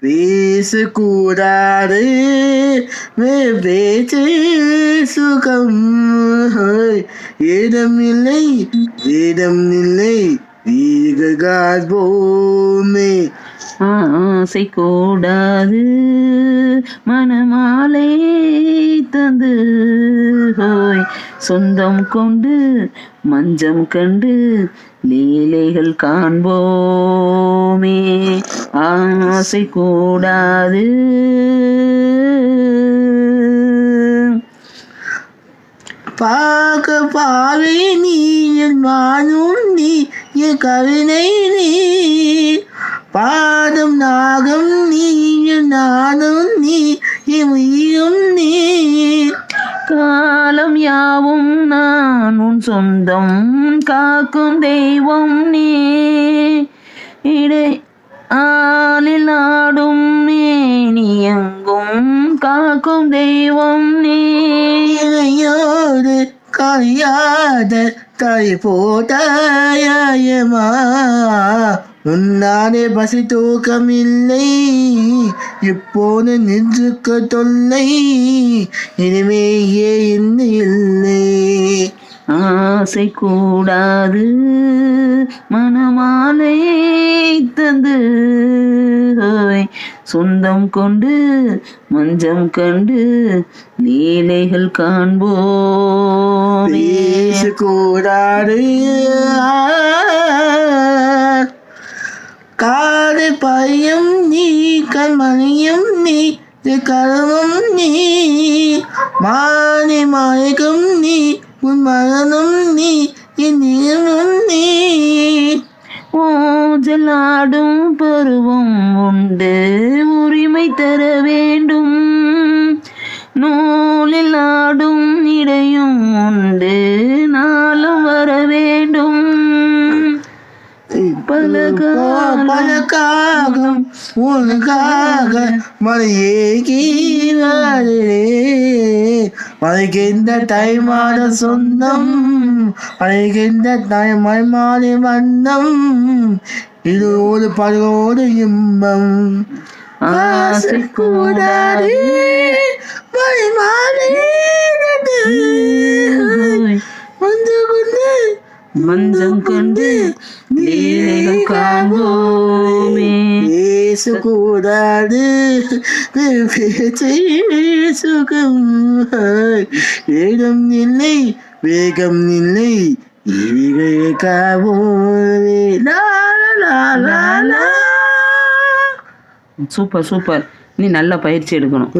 பேசக்கூடாது வே- பேச்சு சுகம். ஏதம் இல்லை வேதம் இல்லை. வீடுகள் ஆசை கூடாது மனமாலை தந்து. ஹோய். சொந்தம் கொண்டு மஞ்சம் கண்டு லீலைகள் காண்போமே. ஆசை கூடாது பார்க்க பாவை நீ என் வானும் நீ என் கவினை நீ. பாதம் நாகம் நீ என் நானும் நீ என் உயிரும் நீ. காலம் யாவும் நான் உன் சொந்தம் காக்கும் தெய்வம் நீ. இட காக்கும் தெய்வம் நீ. இணையோடு கரையாத தாய் போதாயமா உன்னானே பசி தூக்கமில்லை. இப்போது நின்றுக்க தொல்லை. இனிமே என்ன இல்லை. ஆசை கூடாது மனமாலை தந்து சொந்தம் கொண்டு மஞ்சம் கண்டு லீலைகள் காண்போமே. பேசக்கூடாது காது பையும் நீ கண்மணியும் நீ கரமும் நீ மானி மயக்கும் நீ உன் மகனும் நீ என் நீரும் நீ. ஊஞ்சலாடும் பருவம் உண்டு. தர வேண்டும். நூலில் ஆடும் இடையும் உண்டு. நாளும் வர வேண்டும். பல காகம் உனக்காக மழையே கீழே மழைக்கின்ற டைமான சொந்தம் மழைக்கின்ற டைமை மாறி வண்ணம். இது ஒரு பருவோடு இன்பம் ஆசை கூடாது வந்து கொண்டு மஞ்சம் கண்டு லீலைகள் காண்போமே பேசக்கூடாது பேச்சு சுகம் வேகம் இல்லை வேகம் இல்லை சூப்பர் சூப்பர் நீ நல்ல பயிற்சி எடுக்கணும்.